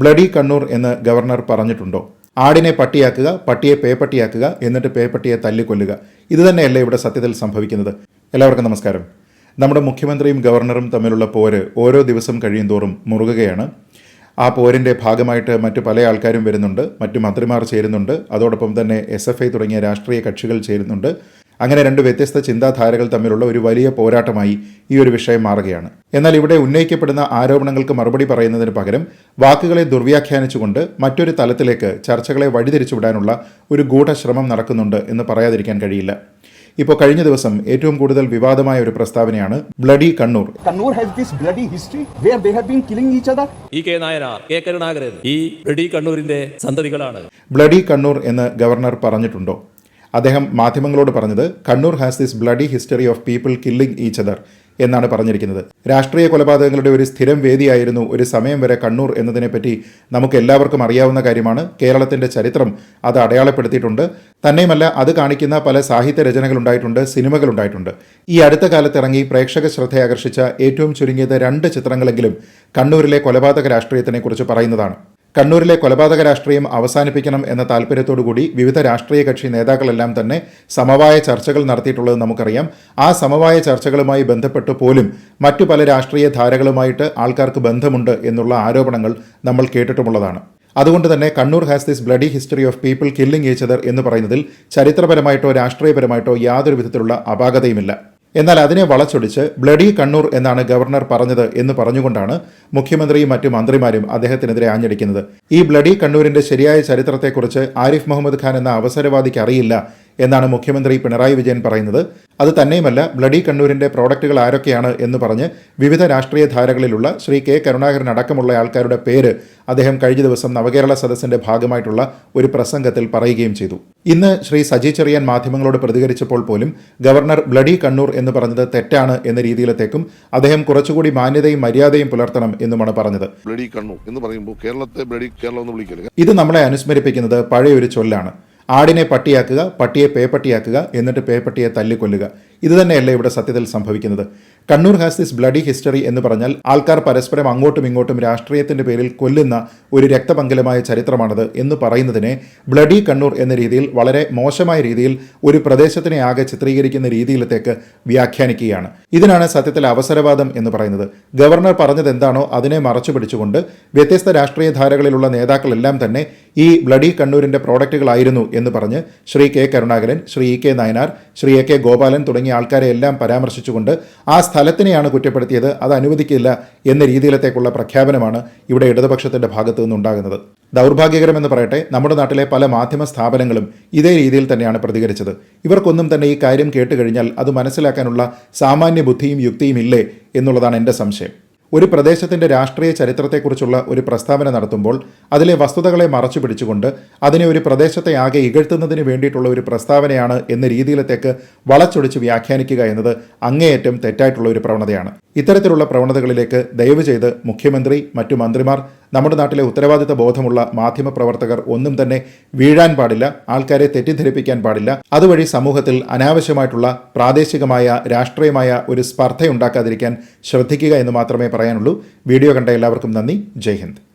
Bloody Kannur എന്ന് governor പറഞ്ഞിട്ടുണ്ടോ? ആടിനെ പട്ടിയാക്കുക പട്ടിയെ പേപ്പട്ടിയാക്കുക എന്നിട്ട് പേപ്പട്ടിയെ തല്ലിക്കൊല്ലുക ഇത് തന്നെയല്ലേ ഇവിടെ സത്യത്തിൽ സംഭവിക്കുന്നത്? എല്ലാവർക്കും നമസ്കാരം. നമ്മുടെ മുഖ്യമന്ത്രിയും ഗവർണറും തമ്മിലുള്ള പോര് ഓരോ ദിവസം കഴിയുന്തോറും മുറുകുകയാണ്. ആ പോരിന്റെ ഭാഗമായിട്ട് മറ്റു പല ആൾക്കാരും വരുന്നുണ്ട് മറ്റു മന്ത്രിമാർ ചേരുന്നുണ്ട് അതോടൊപ്പം തന്നെ എസ് എഫ് ഐ തുടങ്ങിയ രാഷ്ട്രീയ കക്ഷികൾ ചേരുന്നുണ്ട്. അങ്ങനെ രണ്ട് വ്യത്യസ്ത ചിന്താധാരകൾ തമ്മിലുള്ള ഒരു വലിയ പോരാട്ടമായി ഈ ഒരു വിഷയം മാറുകയാണ്. എന്നാൽ ഇവിടെ ഉന്നയിക്കപ്പെടുന്ന ആരോപണങ്ങൾക്ക് മറുപടി പറയുന്നതിന് പകരം വാക്കുകളെ ദുർവ്യാഖ്യാനിച്ചുകൊണ്ട് മറ്റൊരു തലത്തിലേക്ക് ചർച്ചകളെ വഴിതിരിച്ചുവിടാനുള്ള ഒരു ഗൂഢശ്രമം നടക്കുന്നുണ്ട് എന്ന് പറയാതിരിക്കാൻ കഴിയില്ല. ഇപ്പോൾ കഴിഞ്ഞ ദിവസം ഏറ്റവും കൂടുതൽ വിവാദമായ ഒരു പ്രസ്താവനയാണ് bloody Kannur. Kannur has this bloody history where they have been killing each other. E K Nayanar K Karunakaran ഈ ബ്ലഡി കണ്ണൂരിന്റെ സന്തതികളാണ്. ബ്ലഡി കണ്ണൂർ എന്ന് ഗവർണർ പറഞ്ഞിട്ടുണ്ടോ? അദ്ദേഹം മാധ്യമങ്ങളോട് പറഞ്ഞത് Kannur has this bloody history of people killing each other എന്നാണ് പറഞ്ഞിരിക്കുന്നത്. രാഷ്ട്രീയ കൊലപാതകങ്ങളുടെ ഒരു സ്ഥിരം വേദിയായിരുന്നു ഒരു സമയം വരെ കണ്ണൂർ എന്നതിനെപ്പറ്റി നമുക്ക് എല്ലാവർക്കും അറിയാവുന്ന കാര്യമാണ്. കേരളത്തിന്റെ ചരിത്രം അത് അടയാളപ്പെടുത്തിയിട്ടുണ്ട്. തന്നെയുമല്ല അത് കാണിക്കുന്ന പല സാഹിത്യ സിനിമകൾ ഉണ്ടായിട്ടുണ്ട് ഈ അടുത്ത കാലത്തിറങ്ങി പ്രേക്ഷക ശ്രദ്ധയാകർഷിച്ച ഏറ്റവും ചുരുങ്ങിയത് രണ്ട് ചിത്രങ്ങളെങ്കിലും കണ്ണൂരിലെ കൊലപാതക രാഷ്ട്രീയത്തിനെക്കുറിച്ച് പറയുന്നതാണ്. കണ്ണൂരിലെ കൊലപാതക രാഷ്ട്രീയം അവസാനിപ്പിക്കണം എന്ന താല്പര്യത്തോടുകൂടി വിവിധ രാഷ്ട്രീയ കക്ഷി നേതാക്കളെല്ലാം തന്നെ സമവായ ചർച്ചകൾ നടത്തിയിട്ടുള്ളത് നമുക്കറിയാം. ആ സമവായ ചർച്ചകളുമായി ബന്ധപ്പെട്ട് പോലും മറ്റു പല രാഷ്ട്രീയ ധാരകളുമായിട്ട് ആൾക്കാർക്ക് ബന്ധമുണ്ട് എന്നുള്ള ആരോപണങ്ങൾ നമ്മൾ കേട്ടിട്ടുമുള്ളതാണ്. അതുകൊണ്ട് തന്നെ Kannur has this bloody history of people killing each other എന്ന് പറയുന്നതിൽ ചരിത്രപരമായിട്ടോ രാഷ്ട്രീയപരമായിട്ടോ യാതൊരു വിധത്തിലുള്ള അപാകതയുമില്ല. എന്നാൽ അതിനെ വളച്ചൊടിച്ച് ബ്ലഡി കണ്ണൂർ എന്നാണ് ഗവർണർ പറഞ്ഞത് എന്ന് പറഞ്ഞുകൊണ്ടാണ് മുഖ്യമന്ത്രിയും മറ്റു മന്ത്രിമാരും അദ്ദേഹത്തിനെതിരെ ആഞ്ഞടിക്കുന്നത്. ഈ ബ്ലഡി കണ്ണൂരിന്റെ ശരിയായ ചരിത്രത്തെക്കുറിച്ച് ആരിഫ് മുഹമ്മദ് ഖാൻ എന്ന അവസരവാദിക്ക് അറിയില്ല എന്നാണ് മുഖ്യമന്ത്രി പിണറായി വിജയൻ പറയുന്നത്. അത് തന്നെയുമല്ല ബ്ലഡി കണ്ണൂരിന്റെ പ്രോഡക്റ്റുകൾ ആരൊക്കെയാണ് എന്ന് പറഞ്ഞ് വിവിധ രാഷ്ട്രീയ ധാരകളിലുള്ള ശ്രീ കെ കരുണാകരൻ അടക്കമുള്ള ആൾക്കാരുടെ പേര് അദ്ദേഹം കഴിഞ്ഞ ദിവസം നവകേരള സദസ്സിന്റെ ഭാഗമായിട്ടുള്ള ഒരു പ്രസംഗത്തിൽ പറയുകയും ചെയ്തു. ഇന്ന് ശ്രീ സജി ചെറിയാൻ മാധ്യമങ്ങളോട് പ്രതികരിച്ചപ്പോൾ പോലും ഗവർണർ ബ്ലഡി കണ്ണൂർ എന്ന് പറഞ്ഞത് തെറ്റാണ് എന്ന രീതിയിലത്തേക്കും അദ്ദേഹം കുറച്ചുകൂടി മാന്യതയും മര്യാദയും പുലർത്തണം എന്നുമാണ് പറഞ്ഞത്. ബ്ലഡി കണ്ണൂർ എന്ന് പറയുമ്പോൾ കേരളത്തെ ബ്ലഡി കേരളം എന്ന് വിളിക്കരുത് ഇത് നമ്മളെ അനുസ്മരിപ്പിക്കുന്നത് പഴയൊരു ചൊല്ലാണ്. ആടിനെ പട്ടിയാക്കുക പട്ടിയെ പേപ്പട്ടിയാക്കുക എന്നിട്ട് പേപ്പട്ടിയെ തല്ലിക്കൊല്ലുക. ഇത് തന്നെയല്ലേ ഇവിടെ സത്യത്തിൽ സംഭവിക്കുന്നത്. Kannur has this bloody history എന്ന് പറഞ്ഞാൽ ആൾക്കാർ പരസ്പരം അങ്ങോട്ടും ഇങ്ങോട്ടും രാഷ്ട്രീയത്തിന്റെ പേരിൽ കൊല്ലുന്ന ഒരു രക്തപങ്കലമായ ചരിത്രമാണത് എന്ന് പറയുന്നതിനെ ബ്ലഡി കണ്ണൂർ എന്ന രീതിയിൽ വളരെ മോശമായ രീതിയിൽ ഒരു പ്രദേശത്തിനെ ആകെ ചിത്രീകരിക്കുന്ന രീതിയിലത്തേക്ക് വ്യാഖ്യാനിക്കുകയാണ്. ഇതിനാണ് സത്യത്തിൽ അവസരവാദം എന്ന് പറയുന്നത്. ഗവർണർ പറഞ്ഞത് എന്താണോ അതിനെ മറച്ചു പിടിച്ചുകൊണ്ട് വ്യത്യസ്ത രാഷ്ട്രീയ ധാരകളിലുള്ള നേതാക്കളെല്ലാം തന്നെ ഈ ബ്ലഡി കണ്ണൂരിന്റെ പ്രോഡക്റ്റുകളായിരുന്നു എന്ന് പറഞ്ഞ് Shri K Karunakaran Shri E K Nayanar Shri A K Gopalan തുടങ്ങിയ ആൾക്കാരെ എല്ലാം പരാമർശിച്ചുകൊണ്ട് ആ സ്ഥലത്തിനെയാണ് കുറ്റപ്പെടുത്തിയത്. അത് അനുവദിക്കില്ല എന്ന രീതിയിലത്തേക്കുള്ള പ്രഖ്യാപനമാണ് ഇവിടെ ഇടതുപക്ഷത്തിന്റെ ഭാഗത്തു നിന്നുണ്ടാകുന്നത്. ദൗർഭാഗ്യകരമെന്ന് പറയട്ടെ നമ്മുടെ നാട്ടിലെ പല മാധ്യമ സ്ഥാപനങ്ങളും ഇതേ രീതിയിൽ തന്നെയാണ് പ്രതികരിച്ചത്. ഇവർക്കൊന്നും തന്നെ ഈ കാര്യം കേട്ടുകഴിഞ്ഞാൽ അത് മനസ്സിലാക്കാനുള്ള സാമാന്യ ബുദ്ധിയും യുക്തിയും ഇല്ലേ എന്നുള്ളതാണ് എന്റെ സംശയം. ഒരു പ്രദേശത്തിന്റെ രാഷ്ട്രീയ ചരിത്രത്തെക്കുറിച്ചുള്ള ഒരു പ്രസ്താവന നടത്തുമ്പോൾ അതിലെ വസ്തുതകളെ മറച്ചു പിടിച്ചുകൊണ്ട് അതിനെ ഒരു പ്രദേശത്തെ ആകെ ഇകഴ്ത്തുന്നതിന് വേണ്ടിയിട്ടുള്ള ഒരു പ്രസ്താവനയാണ് എന്ന രീതിയിലത്തേക്ക് വളച്ചൊടിച്ച് വ്യാഖ്യാനിക്കുക എന്നത് അങ്ങേയറ്റം തെറ്റായിട്ടുള്ള ഒരു പ്രവണതയാണ്. ഇത്തരത്തിലുള്ള പ്രവണതകളിലേക്ക് ദയവ് ചെയ്ത് മുഖ്യമന്ത്രി മറ്റു മന്ത്രിമാർ നമ്മുടെ നാട്ടിലെ ഉത്തരവാദിത്ത ബോധമുള്ള മാധ്യമ പ്രവർത്തകർ ഒന്നും തന്നെ വീഴാൻ പാടില്ല ആൾക്കാരെ തെറ്റിദ്ധരിപ്പിക്കാൻ പാടില്ല. അതുവഴി സമൂഹത്തിൽ അനാവശ്യമായിട്ടുള്ള പ്രാദേശികമായ രാഷ്ട്രീയമായ ഒരു സ്പർദ്ധയുണ്ടാക്കാതിരിക്കാൻ ശ്രദ്ധിക്കുക എന്ന് മാത്രമേ പറയാനുള്ളൂ. വീഡിയോ കണ്ട എല്ലാവർക്കും നന്ദി. ജയ് ഹിന്ദ്.